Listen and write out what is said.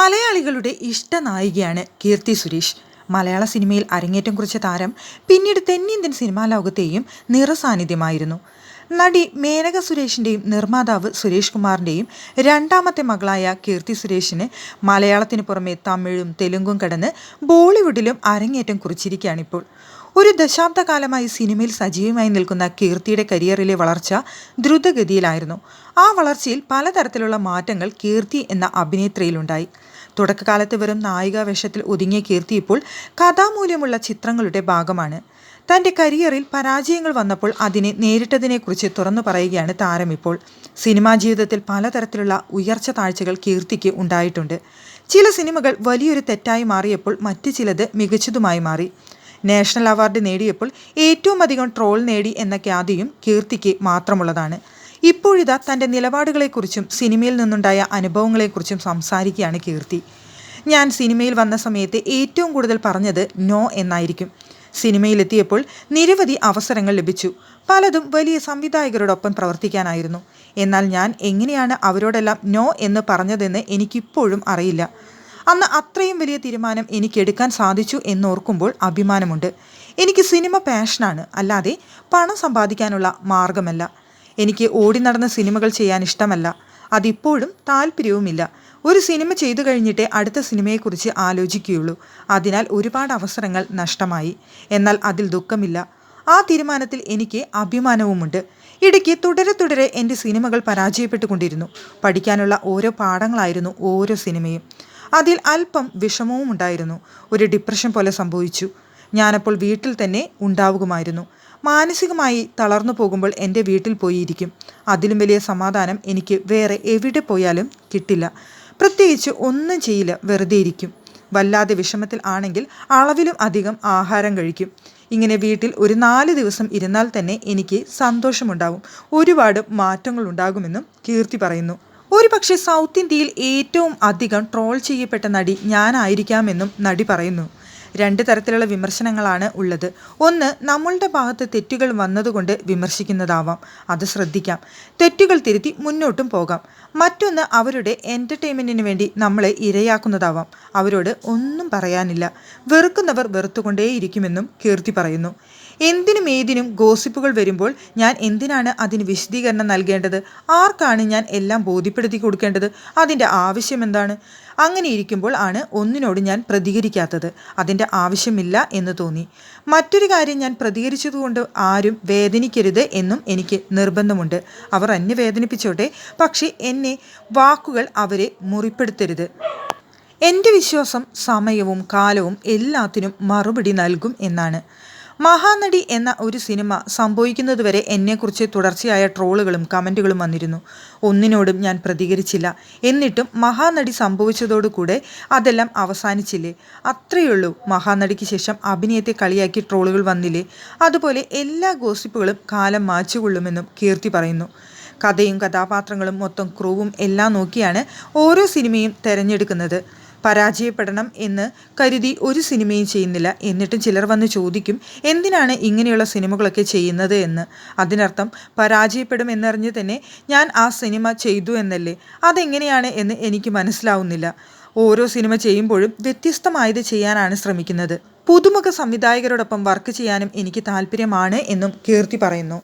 മലയാളികളുടെ ഇഷ്ട നായികയാണ് കീർത്തി സുരേഷ്. മലയാള സിനിമയിൽ അരങ്ങേറ്റം കുറിച്ച താരം പിന്നീട് തെന്നിന്ത്യൻ സിനിമാ ലോകത്തെയും നിറസാന്നിധ്യമായിരുന്നു. നടി മേനക സുരേഷിന്റെയും നിർമ്മാതാവ് സുരേഷ് കുമാറിന്റെയും രണ്ടാമത്തെ മകളായ കീർത്തി സുരേഷിന് മലയാളത്തിന് പുറമെ തമിഴും തെലുങ്കും കടന്ന് ബോളിവുഡിലും അരങ്ങേറ്റം കുറിച്ചിരിക്കുകയാണിപ്പോൾ. ഒരു ദശാബ്ദകാലമായി സിനിമയിൽ സജീവമായി നിൽക്കുന്ന കീർത്തിയുടെ കരിയറിലെ വളർച്ച ദ്രുതഗതിയിലായിരുന്നു. ആ വളർച്ചയിൽ പലതരത്തിലുള്ള മാറ്റങ്ങൾ കീർത്തി എന്ന അഭിനേത്രിയിലുണ്ടായി. തുടക്കകാലത്ത് വെറും നായിക വേഷത്തിൽ ഒതുങ്ങിയ കീർത്തി ഇപ്പോൾ കഥാമൂല്യമുള്ള ചിത്രങ്ങളുടെ ഭാഗമാണ്. തന്റെ കരിയറിൽ പരാജയങ്ങൾ വന്നപ്പോൾ അതിനെ നേരിട്ടതിനെക്കുറിച്ച് തുറന്നു പറയുകയാണ് താരം ഇപ്പോൾ. സിനിമാ ജീവിതത്തിൽ പലതരത്തിലുള്ള ഉയർച്ച താഴ്ചകൾ കീർത്തിക്ക് ഉണ്ടായിട്ടുണ്ട്. ചില സിനിമകൾ വലിയൊരു തെറ്റായി മാറിയപ്പോൾ മറ്റു ചിലത് മികച്ചതുമായി മാറി. നാഷണൽ അവാർഡ് നേടിയപ്പോൾ ഏറ്റവും അധികം ട്രോൾ നേടി എന്ന ഖ്യാതിയും കീർത്തിക്ക് മാത്രമുള്ളതാണ്. ഇപ്പോഴിതാ തന്റെ നിലപാടുകളെക്കുറിച്ചും സിനിമയിൽ നിന്നുണ്ടായ അനുഭവങ്ങളെക്കുറിച്ചും സംസാരിക്കുകയാണ് കീർത്തി. ഞാൻ സിനിമയിൽ വന്ന സമയത്ത് ഏറ്റവും കൂടുതൽ പറഞ്ഞത് നോ എന്നായിരിക്കും. സിനിമയിലെത്തിയപ്പോൾ നിരവധി അവസരങ്ങൾ ലഭിച്ചു. പലതും വലിയ സംവിധായകരോടൊപ്പം പ്രവർത്തിക്കാനായിരുന്നു. എന്നാൽ ഞാൻ എങ്ങനെയാണ് അവരോടെല്ലാം നോ എന്ന് പറഞ്ഞതെന്ന് എനിക്കിപ്പോഴും അറിയില്ല. അന്ന് അത്രയും വലിയ തീരുമാനം എനിക്ക് എടുക്കാൻ സാധിച്ചു എന്നോർക്കുമ്പോൾ അഭിമാനമുണ്ട്. എനിക്ക് സിനിമ പാഷനാണ്. അല്ലാതെ പണം സമ്പാദിക്കാനുള്ള മാർഗമല്ല എനിക്ക് ഓടി നടന്ന സിനിമകൾ ചെയ്യാൻ ഇഷ്ടമല്ല. അതിപ്പോഴും താല്പര്യവുമില്ല ഒരു സിനിമ ചെയ്തു കഴിഞ്ഞിട്ടേ അടുത്ത സിനിമയെക്കുറിച്ച് ആലോചിക്കുകയുള്ളൂ. അതിനാൽ ഒരുപാട് അവസരങ്ങൾ നഷ്ടമായി. എന്നാൽ അതിൽ ദുഃഖമില്ല. ആ തീരുമാനത്തിൽ എനിക്ക് അഭിമാനവുമുണ്ട്. ഇടയ്ക്ക് തുടരെ തുടരെ എന്റെ സിനിമകൾ പരാജയപ്പെട്ടുകൊണ്ടിരുന്നു. പഠിക്കാനുള്ള ഓരോ പാഠങ്ങളായിരുന്നു ഓരോ സിനിമയും. അതിൽ അല്പം വിഷമവും ഉണ്ടായിരുന്നു. ഒരു ഡിപ്രഷൻ പോലെ സംഭവിച്ചു. ഞാനപ്പോൾ വീട്ടിൽ തന്നെ ഉണ്ടാവുകമായിരുന്നു മാനസികമായി തളർന്നു പോകുമ്പോൾ എന്റെ വീട്ടിൽ പോയിരിക്കും. അതിലും വലിയ സമാധാനം എനിക്ക് വേറെ എവിടെ പോയാലും കിട്ടില്ല. പ്രത്യേകിച്ച് ഒന്നും ചെയ്യില്ല വെറുതെ ഇരിക്കും. വല്ലാതെ വിഷമത്തിൽ ആണെങ്കിൽ അളവിലും അധികം ആഹാരം കഴിക്കും. ഇങ്ങനെ വീട്ടിൽ ഒരു നാല് ദിവസം ഇരുന്നാൽ തന്നെ എനിക്ക് സന്തോഷമുണ്ടാവും. ഒരുപാട് മാറ്റങ്ങൾ ഉണ്ടാകുമെന്നും കീർത്തി പറയുന്നു. ഒരുപക്ഷെ സൗത്ത് ഇന്ത്യയിൽ ഏറ്റവും അധികം ട്രോൾ ചെയ്യപ്പെട്ട നടി ഞാനായിരിക്കാമെന്നും നടി പറയുന്നു. രണ്ട് തരത്തിലുള്ള വിമർശനങ്ങളാണ് ഉള്ളത്. ഒന്ന് നമ്മളുടെ ഭാഗത്ത് തെറ്റുകൾ വന്നതുകൊണ്ട് വിമർശിക്കുന്നതാവാം. അത് ശ്രദ്ധിക്കാം. തെറ്റുകൾ തിരുത്തി മുന്നോട്ടും പോകാം. മറ്റൊന്ന് അവരുടെ എന്റർടൈൻമെന്റിന് വേണ്ടി നമ്മളെ ഇരയാക്കുന്നതാവാം. അവരോട് ഒന്നും പറയാനില്ല. വെറുക്കുന്നവർ വെറുത്തുകൊണ്ടേയിരിക്കുമെന്നും കീർത്തി പറയുന്നു. എന്തിനും ഏതിനും ഗോസിപ്പുകൾ വരുമ്പോൾ ഞാൻ എന്തിനാണ് അതിന് വിശദീകരണം നൽകേണ്ടത്? ആർക്കാണ് ഞാൻ എല്ലാം ബോധ്യപ്പെടുത്തി കൊടുക്കേണ്ടത്? അതിന്റെ ആവശ്യം എന്താണ്? അങ്ങനെ ഇരിക്കുമ്പോൾ ആണ് ഒന്നിനോട് ഞാൻ പ്രതികരിക്കാത്തത്. അതിന്റെ ആവശ്യമില്ല എന്ന് തോന്നി. മറ്റൊരു കാര്യം ഞാൻ പ്രതികരിച്ചതുകൊണ്ട് ആരും വേദനിക്കരുത് എന്നും എനിക്ക് നിർബന്ധമുണ്ട്. അവർ എന്നെ വേദനിപ്പിച്ചോട്ടെ. പക്ഷേ എന്നെ വാക്കുകൾ അവരെ മുറിപ്പെടുത്തരുത്. എന്റെ വിശ്വാസം സമയവും കാലവും എല്ലാത്തിനും മറുപടി നൽകും എന്നാണ്. മഹാനടി എന്ന ഒരു സിനിമ സംഭവിക്കുന്നതുവരെ എന്നെക്കുറിച്ച് തുടർച്ചയായ ട്രോളുകളും കമന്റുകളും വന്നിരുന്നു. ഒന്നിനോടും ഞാൻ പ്രതികരിച്ചില്ല. എന്നിട്ടും മഹാനടി സംഭവിച്ചതോടുകൂടെ അതെല്ലാം അവസാനിച്ചില്ലേ? അത്രയുള്ളൂ മഹാനടിക്ക് ശേഷം അഭിനയത്തെ കളിയാക്കി ട്രോളുകൾ വന്നില്ലേ? അതുപോലെ എല്ലാ ഗോസിപ്പുകളും കാലം മാച്ചുകൊള്ളുമെന്നും കീർത്തി പറയുന്നു. കഥയും കഥാപാത്രങ്ങളും മൊത്തം ക്രൂവും എല്ലാം നോക്കിയാണ് ഓരോ സിനിമയും തിരഞ്ഞെടുക്കുന്നത്. പരാജയപ്പെടണം എന്ന് കരുതി ഒരു സിനിമയും ചെയ്യുന്നില്ല. എന്നിട്ടും ചിലർ വന്ന് ചോദിക്കും എന്തിനാണ് ഇങ്ങനെയുള്ള സിനിമകളൊക്കെ ചെയ്യുന്നത് എന്ന്. അതിനർത്ഥം പരാജയപ്പെടും എന്നറിഞ്ഞ് തന്നെ ഞാൻ ആ സിനിമ ചെയ്തു എന്നല്ലേ. അതെങ്ങനെയാണ് എന്ന് എനിക്ക് മനസ്സിലാവുന്നില്ല. ഓരോ സിനിമ ചെയ്യുമ്പോഴും വ്യത്യസ്തമായത് ചെയ്യാനാണ് ശ്രമിക്കുന്നത്. പുതുമുഖ സംവിധായകരോടൊപ്പം വർക്ക് ചെയ്യാനും എനിക്ക് താല്പര്യമാണ് എന്നും കീർത്തി പറയുന്നു.